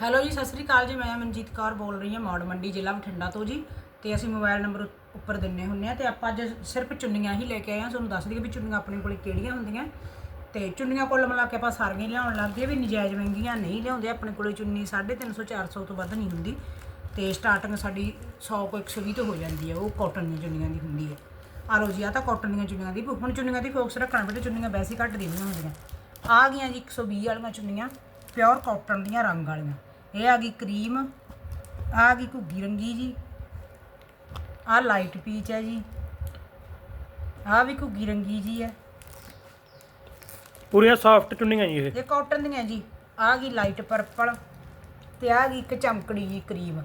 Hello ਜੀ, ਸਤਿ ਸ੍ਰੀ ਅਕਾਲ ਜੀ, ਮੈਂ ਮਨਜੀਤ ਕੌਰ ਬੋਲ ਰਹੀ ਹਾਂ ਮੌੜ ਮੰਡੀ ਜ਼ਿਲ੍ਹਾ ਬਠਿੰਡਾ ਤੋਂ ਜੀ। ਤੇ ਅਸੀਂ ਮੋਬਾਈਲ ਨੰਬਰ ਉੱਪਰ ਦਿੰਨੇ ਹੁੰਨੇ ਆ ਤੇ ਆਪਾਂ ਅੱਜ ਸਿਰਫ ਚੁੰਨੀਆਂ ਹੀ ਲੈ ਕੇ ਆਏ ਆ ਤੁਹਾਨੂੰ ਦੱਸ ਦਈਏ ਵੀ ਚੁੰਨੀਆਂ ਆਪਣੇ ਕੋਲ ਕਿਹੜੀਆਂ ਹੁੰਦੀਆਂ। ਤੇ ਚੁੰਨੀਆਂ ਕੋਲ ਮਿਲਾ ਕੇ ਆਪਾਂ ਸਾਰੀਆਂ ਲਿਆਉਣ ਲੱਗ ਗਏ ਵੀ ਨਜਾਇਜ਼ ਮਹਿੰਗੀਆਂ ਨਹੀਂ ਲਿਆਉਂਦੇ। ਆਪਣੇ ਕੋਲੇ ਚੁੰਨੀ 350 400 ਤੋਂ ਵੱਧ ਨਹੀਂ ਹੁੰਦੀ। ਤੇ ਸਟਾਰਟਿੰਗ ਸਾਡੀ 100 ਕੋ 120 ਤੋਂ ਹੋ ਜਾਂਦੀ ਹੈ ਉਹ ਕਾਟਨ ਦੀਆਂ ਚੁੰਨੀਆਂ ਦੀ ਹੁੰਦੀ ਹੈ ਆ ਲਓ ਜੀ ਆ ਤਾਂ ਕਾਟਨ ਦੀਆਂ ਚੁੰਨੀਆਂ ਦੀ। ਹੁਣ ਚੁੰਨੀਆਂ ਦੀ ਫੋਕਸ ਰੱਖਣਾ ਬੇਟੇ ਚੁੰਨੀਆਂ ਵੈਸੇ ਹੀ ਘੱਟ ਦੀਆਂ ਹੁੰਦੀਆਂ। ਆ ਗਈਆਂ ਜੀ 120 ਵਾਲੀਆਂ ਚੁੰਨੀਆਂ ਪਿਓਰ ਕਾਟਨ ਦੀਆਂ ਰੰਗ ਵਾਲੀਆਂ। ਇਹ ਆ ਗਈ ਕਰੀਮ ਆ ਗਈ ਘੁੱਗੀ ਰੰਗੀ ਜੀ ਆ ਲਾਈਟ ਪੀਚ ਹੈ ਜੀ ਆ ਵੀ ਘੁੱਗੀ ਰੰਗੀ ਜੀ ਹੈ। ਪੂਰੀਆਂ ਸੌਫਟ ਚੁੰਨੀਆਂ ਜੀ ਇਹ। ਇਹ ਕਾਟਨ ਦੀਆਂ ਜੀ ਆ ਗਈ ਲਾਈਟ ਪਰਪਲ ਤੇ ਆ ਗਈ ਇੱਕ ਚਮਕੜੀ ਜੀ ਕਰੀਮ।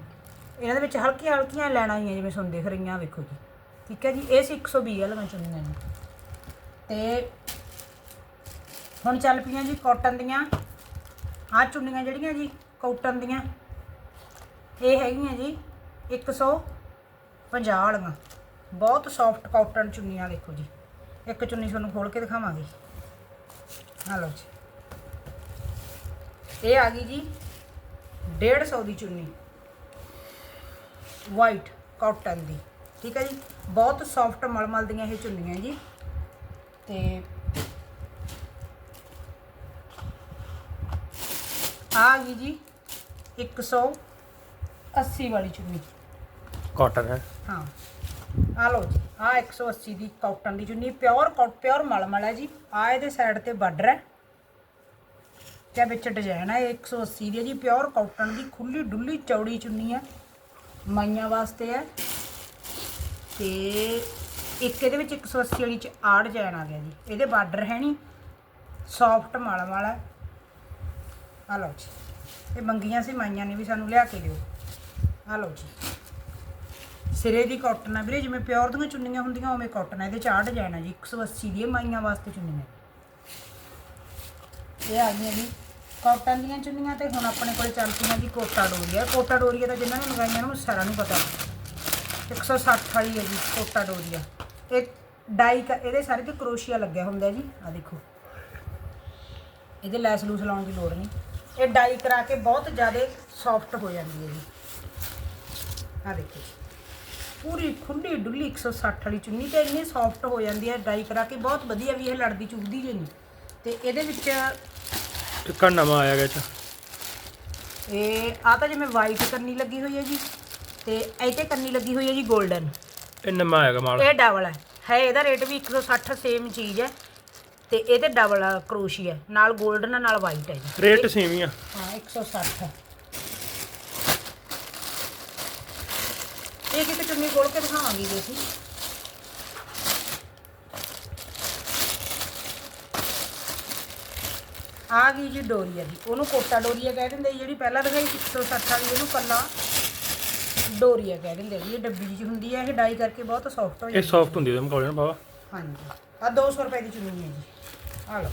ਇਹਨਾਂ ਦੇ ਵਿੱਚ ਹਲਕੀਆਂ ਹਲਕੀਆਂ ਲੈਣਾ ਹੀ ਆ ਜਿਵੇਂ ਤੁਹਾਨੂੰ ਦਿਖ ਰਹੀਆਂ ਵੇਖੋ ਜੀ। ਠੀਕ ਹੈ ਜੀ ਇਹ ਸੀ 120 ਵਾਲੀਆਂ ਚੁੰਨੀਆਂ ਜੀ। ਤੇ ਹੁਣ ਚੱਲ ਪਈਆਂ ਜੀ ਕਾਟਨ ਦੀਆਂ। ਆ ਚੁੰਨੀਆਂ ਜਿਹੜੀਆਂ ਜੀ ਕਾਟਨ ਦੀਆਂ। ਇਹ ਹੈਗੀਆਂ ਜੀ 150 ਵਾਲੀਆਂ। ਬਹੁਤ ਸੌਫਟ ਕਾਟਨ ਚੁੰਨੀਆਂ ਦੇਖੋ ਜੀ। ਇੱਕ ਚੁੰਨੀ ਤੁਹਾਨੂੰ ਖੋਲ ਕੇ ਦਿਖਾਵਾਂਗੇ। ਆ ਲਓ ਜੀ। ਇਹ ਆ ਗਈ ਜੀ 150 ਦੀ ਚੁੰਨੀ। ਵਾਈਟ ਕਾਟਨ ਦੀ। ਠੀਕ ਹੈ ਜੀ? ਬਹੁਤ ਸੌਫਟ ਮਲਮਲ ਦੀਆਂ ਇਹ ਚੁੰਨੀਆਂ ਜੀ। ਤੇ ਆ ਗਈ ਜੀ 180 ਵਾਲੀ ਚੁੰਨੀ। ਕਾਟਨ ਹੈ। ਹਾਂ। ਆ ਲਓ ਜੀ ਆ 180 ਦੀ ਕਾਟਨ ਦੀ ਚੁੰਨੀ ਪਿਓਰ ਕਾਟ ਪਿਓਰ ਮਲਮਲ ਹੈ ਜੀ। ਆ ਇਹਦੇ ਸਾਈਡ ਤੇ ਬਾਰਡਰ ਹੈ। ਤੇ ਵਿੱਚ ਡਿਜ਼ਾਈਨ ਹੈ ਇਹ 180 ਦੀ ਹੈ ਜੀ। ਪਿਓਰ ਕਾਟਨ ਦੀ ਖੁੱਲੀ ਡੁੱਲੀ ਚੌੜੀ ਚੁੰਨੀ ਹੈ। ਮਾਈਆਂ ਵਾਸਤੇ ਹੈ। ਤੇ ਇੱਕ ਇਹਦੇ ਵਿੱਚ 180 ਵਾਲੀ ਚ ਆ ਡਿਜ਼ਾਈਨ ਆ ਗਿਆ ਜੀ। ਇਹਦੇ ਬਾਰਡਰ ਹੈ ਨਹੀਂ। ਸੌਫਟ ਮਲਮਲ ਹੈ। ਆ ਲਓ ਜੀ। ਇਹ ਮੰਗੀਆਂ ਸੀ, ਮਾਈਆਂ ਨੇ ਵੀ ਸਾਨੂੰ ਲਿਆ ਕੇ ਦਿਓ। ਆ ਲਓ ਜੀ। ਸਿਰੇ ਦੀ ਕਾਟਨ ਆ ਵੀਰੇ, ਜਿਵੇਂ ਪਿਓਰ ਦੀਆਂ ਚੁੰਨੀਆਂ ਹੁੰਦੀਆਂ, ਉਵੇਂ ਕਾਟਨ ਆ। ਇਹਦੇ ਚਾਰ ਡਿਜ਼ਾਈਨ ਆ ਜੀ 180 ਦੀ ਮਾਈਆਂ ਵਾਸਤੇ ਚੁੰਨੀਆਂ। ਇਹ ਆ ਗਈਆਂ ਜੀ ਕਾਟਨ ਦੀਆਂ ਚੁੰਨੀਆਂ ਤੇ ਹੁਣ ਆਪਣੇ ਕੋਲ ਚੱਲ ਪਈਆਂ ਜੀ ਕੋਟਾ ਡੋਰੀਆ। ਕੋਟਾ ਡੋਰੀਆ ਤਾਂ ਜਿਨ੍ਹਾਂ ਨੇ ਮੰਗਾਈਆਂ ਨੂੰ ਸਾਰਾ ਨੂੰ ਪਤਾ। 160 ਵਾਲੀ ਹੈ ਜੀ, ਕੋਟਾ ਡੋਰੀਆ। ਇਹ ਡਾਈ ਇਹਦੇ ਸਾਰੇ ਤੇ ਕਰੋਸ਼ੀਆ ਲੱਗਿਆ ਹੁੰਦਾ ਜੀ ਆ ਦੇਖੋ। ਇਹਦੇ ਲੈਸ ਲੂਸ ਲਾਉਣ ਦੀ ਲੋੜ ਨਹੀਂ। ਇਹ ਡਾਈ ਕਰਾ ਕੇ ਬਹੁਤ ਜ਼ਿਆਦਾ ਸੌਫਟ ਹੋ ਜਾਂਦੀ ਹੈ ਜੀ। ਆ ਦੇਖੋ। ਪੂਰੀ ਖੁੱਲੀ ਡੁੱਲੀ 160 ਵਾਲੀ ਚੁੰਨੀ ਤੇ ਇੰਨੀ ਸੌਫਟ ਹੋ ਜਾਂਦੀ ਹੈ ਡਾਈ ਕਰਾ ਕੇ ਬਹੁਤ ਵਧੀਆ ਵੀ ਇਹ ਲੜਦੀ ਚੁਗਦੀ ਜੇ ਨਹੀਂ। ਤੇ ਇਹਦੇ ਵਿੱਚ ਆਹ ਨਵਾਂ ਆਇਆ ਗਿਆ ਚ ਇਹ ਆ ਤਾਂ ਜਿਵੇਂ ਵਾਈਟ ਕੰਨੀ ਲੱਗੀ ਹੋਈ ਹੈ ਜੀ ਤੇ ਇਹ ਤੇ ਕੰਨੀ ਲੱਗੀ ਹੋਈ ਹੈ ਜੀ 골ਡਨ ਇਹ ਨਵਾਂ ਆਏਗਾ ਮਾਲ। ਇਹ ਡਬਲ ਹੈ। ਹੈ ਇਹਦਾ ਰੇਟ ਵੀ 160 ਸੇਮ ਚੀਜ਼ ਹੈ। ਤੇ ਇਹ ਤੇ ਡਬਲ ਕਰੋਸ਼ੀ ਹੈ ਨਾਲ 골ਡਨ ਨਾਲ ਵਾਈਟ ਹੈ ਜੀ। ਰੇਟ ਸੇਮ ਹੀ ਆ। ਹਾਂ 160 ਇਹ ਕਿਤੇ ਚੁੰਨੀ ਖੋਲ ਕੇ ਦਿਖਾਵਾਂਗੀ ਜੀ ਅਸੀਂ। ਆ ਗਈ ਜੀ ਡੋਰੀਆ ਦੀ ਉਹਨੂੰ ਕੋਟਾ ਡੋਰੀਆ ਕਹਿ ਦਿੰਦੇ ਜੀ, ਜਿਹੜੀ ਪਹਿਲਾਂ ਦਿਖਾਈ 160 ਵਾਲੀ ਇਹਨੂੰ ਕੱਲਾ ਡੋਰੀਆ ਕਹਿ ਦਿੰਦੇ ਜੀ। ਇਹ ਡੱਬੀ ਜਿਹੀ ਹੁੰਦੀ ਹੈ ਇਹ ਡਾਈ ਕਰਕੇ ਬਹੁਤ ਸੌਫਟ ਹੋ ਇਹ ਜਾਂਦੀ ਸੌਫਟ ਹੁੰਦੀ ਹੈ ਮੁਕਾਬਲੇ ਨਾਲ ਬਾਬਾ। ਹਾਂਜੀ। ਆ 200 ਰੁਪਏ ਦੀ ਚੁੰਨੀ ਹੈ ਜੀ। ਆ ਲਓ।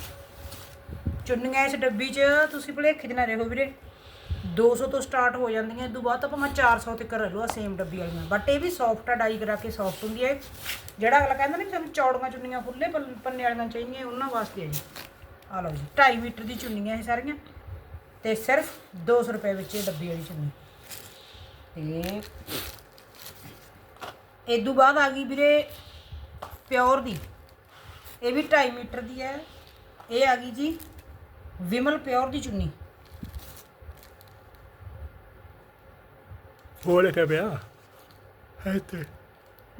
ਚੁੰਨੀਆਂ ਇਸ ਡੱਬੀ 'ਚ, ਤੁਸੀਂ ਭੁਲੇਖੇ 'ਚ ਨਾ ਰਹੋ ਵੀਰੇ। 200 ਤੋਂ ਸਟਾਰਟ ਹੋ ਜਾਂਦੀਆਂ ਇਦੋਂ ਬਾਅਦ ਤਾਂ ਭਾਵੇਂ 400 ਤੱਕ ਰਹਿ ਲਓ ਆ ਸੇਮ ਡੱਬੀ ਵਾਲੀਆਂ ਬਟ ਇਹ ਵੀ ਸੌਫਟ ਆ ਡਾਈ ਕਰਾ ਕੇ ਸੌਫਟ ਹੁੰਦੀ ਹੈ ਜਿਹੜਾ ਅਗਲਾ ਕਹਿੰਦਾ ਨਹੀਂ ਸਾਨੂੰ ਚੌੜੀਆਂ ਚੁੰਨੀਆਂ ਖੁੱਲੇ ਪੱਲ- ਪੰਨੇ ਵਾਲੀਆਂ ਚਾਹੀਦੀਆਂ, ਉਹਨਾਂ ਵਾਸਤੇ ਹੈ ਜੀ। ਆ ਲਓ ਜੀ 2.5 ਮੀਟਰ ਦੀ ਚੁੰਨੀਆਂ ਇਹ ਸਾਰੀਆਂ। ਤੇ ਸਿਰਫ 200 ਰੁਪਏ ਵਿੱਚ ਇਹ ਡੱਬੀ ਵਾਲੀ ਚੁੰਨੀ। ਤੇ ਤੋਂ ਬਾਅਦ ਆ ਗਈ ਵੀਰੇ ਪਿਓਰ ਦੀ। ਇਹ ਵੀ 2.5 ਮੀਟਰ ਦੀ ਹੈ। ਇਹ ਆ ਗਈ ਜੀ ਵਿਮਲ ਪਿਓਰ ਦੀ ਚੁੰਨੀ। ਹੋਰ ਲਿਖਿਆ ਪਿਆ? ਹੈ ਤੇ।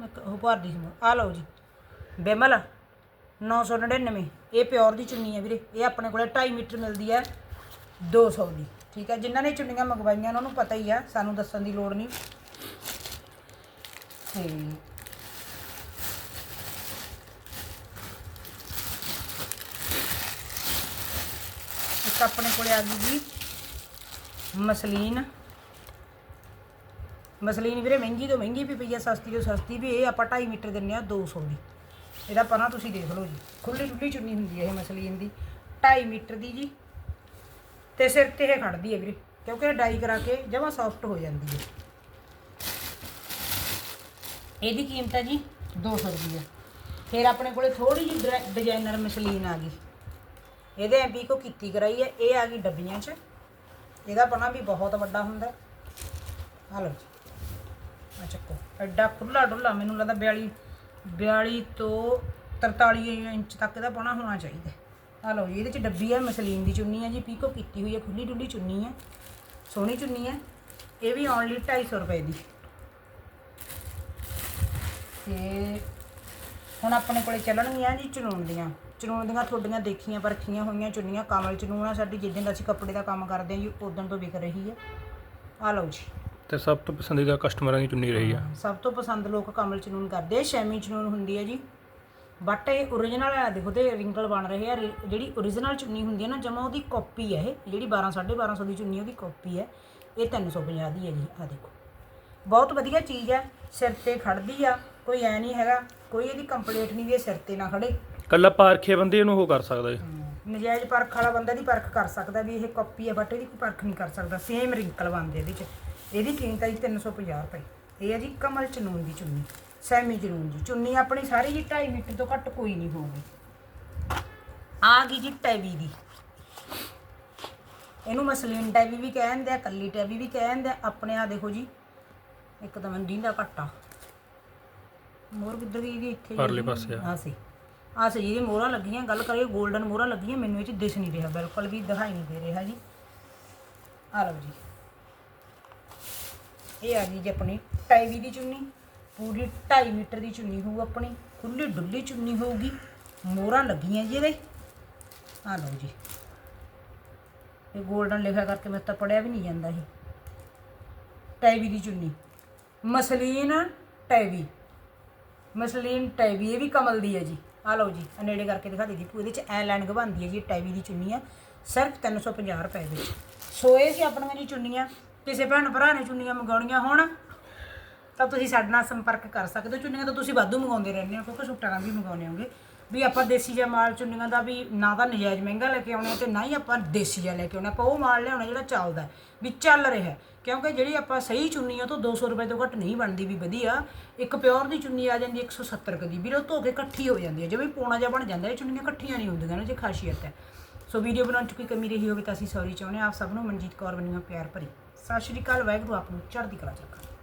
ਮੈਂ ਕ- ਉਹ ਭਰਦੀ ਸੀ। ਆ ਲਓ ਜੀ। ਵਿਮਲ 999 ਇਹ ਪਿਓਰ ਦੀ ਚੁੰਨੀ ਹੈ ਵੀਰੇ। ਇਹ ਆਪਣੇ ਕੋਲੇ 2.5 ਮੀਟਰ ਮਿਲਦੀ ਹੈ 200 ਦੀ। ਠੀਕ ਹੈ ਜਿਨ੍ਹਾਂ ਨੇ ਚੁੰਨੀਆਂ ਮੰਗਵਾਈਆਂ ਉਹਨਾਂ ਨੂੰ ਪਤਾ ਹੀ ਆ। ਸਾਨੂੰ ਦੱਸਣ ਦੀ ਲੋੜ ਨਹੀਂ। ਤੇ ਇੱਕ ਆਪਣੇ ਕੋਲੇ ਆ ਗਈ ਜੀ ਮਸਲੀਨ। ਮਸਲੀਨ ਵੀਰੇ ਮਹਿੰਗੀ ਤੋਂ ਮਹਿੰਗੀ ਵੀ ਪਈ ਆ, ਸਸਤੀ ਤੋਂ ਸਸਤੀ ਵੀ। ਇਹ ਆਪਾਂ 2.5 ਮੀਟਰ ਦਿੰਨੇ ਆ 200 ਦੀ। ਇਹਦਾ ਪਨਾ ਤੁਸੀਂ ਦੇਖ ਲਓ ਜੀ ਖੁੱਲੀ ਡੁੱਲੀ ਚੁੰਨੀ ਹੁੰਦੀ ਹੈ ਇਹ ਮਸਲੀਨ ਦੀ। 2.5 ਮੀਟਰ ਦੀ ਜੀ। ਤੇ ਸਿਰ ਤੇ ਇਹ ਖੜਦੀ ਹੈ ਵੀਰੇ, ਕਿਉਂਕਿ ਇਹ ਡਾਈ ਕਰਾ ਕੇ ਜਮਾ ਸੌਫਟ ਹੋ ਜਾਂਦੀ ਹੈ ਇਹਦੀ ਕੀਮਤ ਹੈ ਜੀ 200 ਰੁਪਏ ਫਿਰ ਆਪਣੇ ਕੋਲੇ ਥੋੜੀ ਜਿਹੀ ਡਿਜ਼ਾਈਨਰ ਮਸਲੀਨ ਆ ਗਈ। ਇਹਦੇ ਐਮਪੀ ਕੋ ਕੀਤੀ ਕਰਾਈ ਹੈ, ਇਹ ਆ ਗਈ ਡੱਬੀਆਂ 'ਚ। ਇਹਦਾ ਪਣਾ ਵੀ ਬਹੁਤ ਵੱਡਾ ਹੁੰਦਾ ਆ ਲਓ ਜੀ। ਆ ਚੱਕੋ। ਐਡਾ ਖੁੱਲਾ ਡੁੱਲਾ ਮੈਨੂੰ ਲੱਗਦਾ 42 42 ਤੋਂ 43 ਇੰਚ ਤੱਕ ਇਹਦਾ ਪਣਾ ਹੋਣਾ ਚਾਹੀਦਾ ਆ ਲਓ ਜੀ, ਇਹਦੇ ਚ ਡੱਬੀ ਹੈ, ਮਸਲੀਨ ਦੀ ਚੁੰਨੀ ਹੈ ਜੀ। ਪੀਕੋ ਕੀਤੀ ਹੋਈ ਹੈ ਖੁੱਲੀ ਡੁੱਲੀ ਚੁੰਨੀ ਹੈ, ਸੋਹਣੀ ਚੁੰਨੀ ਹੈ। ਇਹ ਵੀ ਓਨਲੀ 250 ਰੁਪਏ ਦੀ। ਤੇ ਹੁਣ ਆਪਣੇ ਕੋਲੇ ਚੱਲਣਗੀਆਂ ਜੀ ਚਨੂਨ ਦੀਆਂ। ਚਨੂਨ ਦੀਆਂ ਤੁਹਾਡੀਆਂ ਦੇਖੀਆਂ ਪਰਖੀਆਂ ਹੋਈਆਂ ਚੁੰਨੀਆਂ ਕਮਲ ਚਨੂਨ ਆ ਸਾਡੀ ਜਿੱਦਾਂ ਦਾ ਅਸੀਂ ਕੱਪੜੇ ਦਾ ਕੰਮ ਕਰਦੇ ਹਾਂ ਜੀ ਉਦੋਂ ਤੋਂ ਵਿਕ ਰਹੀ ਹੈ। ਆ ਲਓ ਜੀ। ਤੇ ਸਭ ਤੋਂ ਪਸੰਦੀਦਾ ਕਸਟਮਰਾਂ ਦੀ ਚੁੰਨੀ ਰਹੀ ਆ? ਸਭ ਤੋਂ ਪਸੰਦ ਲੋਕ ਕਮਲ ਚਨੂਨ ਕਰਦੇ ਆ ਸ਼ੈਮੀ ਚਨੂਨ ਹੁੰਦੀ ਹੈ ਜੀ। ਬਟ ਇਹ origignal ਹੈ ਦੇਖੋ ਤੇ ਰਿੰਕਲ ਬਣ ਰਹੇ ਆ ਰੀ- ਜਿਹੜੀ origignal ਚੁੰਨੀ ਹੁੰਦੀ ਹੈ ਨਾ ਜਮਾ ਉਹਦੀ ਕਾਪੀ ਹੈ ਇਹ ਜਿਹੜੀ 12 1250 ਦੀ ਚੁੰਨੀ ਉਹਦੀ ਕਾਪੀ ਹੈ ਇਹ 350 ਦੀ ਹੈ ਜੀ ਆ ਦੇਖੋ। ਬਹੁਤ ਵਧੀਆ ਚੀਜ਼ ਹੈ ਸਿਰ ਤੇ ਖੜਦੀ ਆ ਕੋਈ ਐ ਨਹੀਂ ਹੈਗਾ ਕੋਈ ਇਹਦੀ ਕੰਪਲੀਟ ਨਹੀਂ ਵੀ ਇਹ ਸਿਰ ਤੇ ਨਾ ਖੜੇ। ਕੱਲਾ ਪਾਰਖੇ ਬੰਦੇ ਇਹਨੂੰ ਉਹ ਕਰ ਸਕਦਾ ਜੀ। ਨਜਾਇਜ਼ ਪਰਖ ਵਾਲਾ ਬੰਦਾ ਦੀ ਪਰਖ ਕਰ ਸਕਦਾ ਵੀ ਇਹ ਕਾਪੀ ਹੈ ਬਟ ਇਹਦੀ ਕੋਈ ਪਰਖ ਨਹੀਂ ਕਰ ਸਕਦਾ। ਸੇਮ ਰਿੰਕਲ ਬਣਦੇ ਇਹਦੇ ਚ ਇਹਦੀ ਕੀਮਤ ਹੈ ਜੀ 350 ਰੁਪਏ। ਇਹ ਹੈ ਜੀ ਕਮਲ ਚਨੂਨ ਦੀ ਚੁੰਨੀ ਸੈਮੀ ਚਨੂਨ ਦੀ। ਚੁੰਨੀ ਆਪਣੀ ਸਾਰੀ ਜੀ 2.5 ਮੀਟਰ ਤੋਂ ਘੱਟ ਕੋਈ ਨਹੀਂ ਹੋਊਗੀ। ਆ ਗਈ ਜੀ ਟੈਵੀ ਦੀ। ਇਹਨੂੰ ਮਸਲੀਨ ਟੈਵੀ ਵੀ ਕਹਿੰਦੇ ਆ ਕੱਲੀ ਟੈਵੀ ਵੀ ਕਹਿੰਦੇ ਆ। ਆਪਣੇ ਆ ਦੇਖੋ ਜੀ ਇੱਕ ਤਾਂ ਮੈਨੂੰ ਦੀਂਦਾ ਘੱਟਾ। ਮੋਰ ਕਿੱਧਰ ਗਈ ਜੀ? ਇੱਥੇ ਪਰਲੇ ਪਾਸੇ ਆ। ਆ ਸੀ ਆ ਸੀ ਮੋਹਰਾਂ ਲੱਗੀਆਂ, ਗੱਲ ਕਰੀਏ 골ਡਨ ਮੋਹਰਾਂ ਲੱਗੀਆਂ, ਮੈਨੂੰ ਇਹ ਚ ਦਿਸ ਨਹੀਂ ਰਿਹਾ, ਬਿਲਕੁਲ ਵੀ ਦਿਖਾਈ ਨਹੀਂ ਦੇ ਰਿਹਾ ਜੀ। ਆ ਲਓ ਜੀ। ਇਹ ਆ ਗਈ ਜੀ ਆਪਣੀ ਟਾਈਵੀ ਦੀ ਚੁੰਨੀ, ਪੂਰੀ 2.5 ਮੀਟਰ ਦੀ ਚੁੰਨੀ ਹੋਊ ਆਪਣੀ ਖੁੱਲੀ ਡੁੱਲੀ ਚੁੰਨੀ ਹੋਊਗੀ, ਮੋਹਰਾਂ ਲੱਗੀਆਂ ਜੀ ਇਹਦੇ। ਆ ਲਓ ਜੀ। ਇਹ 골ਡਨ ਲਿਖਿਆ ਕਰਕੇ ਮੈਂ ਤਾਂ ਪੜਿਆ ਵੀ ਨਹੀਂ ਜਾਂਦਾ ਇਹ। ਟੈਵੀ ਦੀ ਚੁੰਨੀ। ਮਸਲੀਨ ਟੈਵੀ ਮਸਲੀਨ ਟੈਵੀ ਇਹ ਵੀ ਕਮਲ ਦੀ ਹੈ ਜੀ। ਆ ਲਓ ਜੀ ਆਹ ਨੇੜੇ ਕਰਕੇ ਦਿਖਾ ਦੇ ਇਹਦੇ ਚ ਐ ਲਾਈਨ ਗਵਾਉਂਦੀ ਹੈ ਜੀ ਟੈਵੀ ਦੀ ਚੁੰਨੀ ਆ। ਸਿਰਫ 350 ਰੁਪਏ ਵਿੱਚ। ਸੋ ਇਹ ਸੀ ਆਪਣੀਆਂ ਜੀ ਚੁੰਨੀਆਂ। ਕਿਸੇ ਭੈਣ ਭਰਾ ਨੇ ਚੁੰਨੀਆਂ ਮੰਗਾਉਣੀਆਂ ਹੋਣ, ਤਾਂ ਤੁਸੀਂ ਸਾਡੇ ਨਾਲ ਸੰਪਰਕ ਕਰ ਸਕਦੇ ਹੋ। ਚੁੰਨੀਆਂ ਤਾਂ ਤੁਸੀਂ ਵਾਧੂ ਮੰਗਾਉਂਦੇ ਰਹਿੰਦੇ ਹੋ, ਕਿਉਂਕਿ ਸੂਟਾਂ ਨਾਲ ਵੀ ਮੰਗਾਉਂਦੇ ਹੋਗੇ ਵੀ ਆਪਾਂ ਦੇਸੀ ਜਿਹਾ ਮਾਲ ਚੁੰਨੀਆਂ ਦਾ ਵੀ ਨਾ ਤਾਂ ਨਜਾਇਜ਼ ਮਹਿੰਗਾ ਲੈ ਕੇ ਆਉਣਾ ਆ ਤੇ ਨਾ ਹੀ ਆਪਾਂ ਦੇਸੀ ਜਿਹਾ ਲੈ ਕੇ ਆਉਣਾ। ਆਪਾਂ ਉਹ ਮਾਲ ਲਿਆਉਣਾ ਜਿਹੜਾ ਚੱਲਦਾ ਵੀ ਚੱਲ ਰਿਹਾ ਕਿਉਂਕਿ ਜਿਹੜੀ ਆਪਾਂ ਸਹੀ ਚੁੰਨੀ ਆ ਤੋਂ 200 ਰੁਪਏ ਤੋਂ ਘੱਟ ਨਹੀਂ ਬਣਦੀ ਵੀ ਵਧੀਆ। ਇੱਕ ਪਿਓਰ ਦੀ ਚੁੰਨੀ ਆ ਜਾਂਦੀ 170 ਕੁ ਦੀ। ਵੀਰੇ, ਧੋ ਕੇ ਇਕੱਠੀ ਹੋ ਜਾਂਦੀ ਹੈ। ਜਿਵੇਂ ਪੋਣਾ ਜਿਹਾ ਬਣ ਜਾਂਦਾ, ਇਹ ਚੁੰਨੀਆਂ ਇਕੱਠੀਆਂ ਨਹੀਂ ਹੁੰਦੀਆਂ ਨਾ, ਜੇ ਖਾਸੀਅਤ ਹੈ। ਸੋ ਵੀਡੀਓ ਬਣਾਉਣ 'ਚ ਕੋਈ ਕਮੀ ਰਹੀ ਹੋਵੇ ਤਾਂ ਅਸੀਂ ਸੌਰੀ ਚਾਹੁੰਦੇ ਹਾਂ। ਆਪ ਸਭ ਨੂੰ ਮਨਜੀਤ ਕੌਰ ਬਣੀਆਂ ਪਿਆਰ ਭਰੀ। ਸਤਿ ਸ਼੍ਰੀ ਅਕਾਲ, ਵਾਹਿਗੁਰੂ ਆਪ ਨੂੰ ਚੜ੍ਹਦੀ ਕਲਾ ਚ ਰੱਖਣਾ।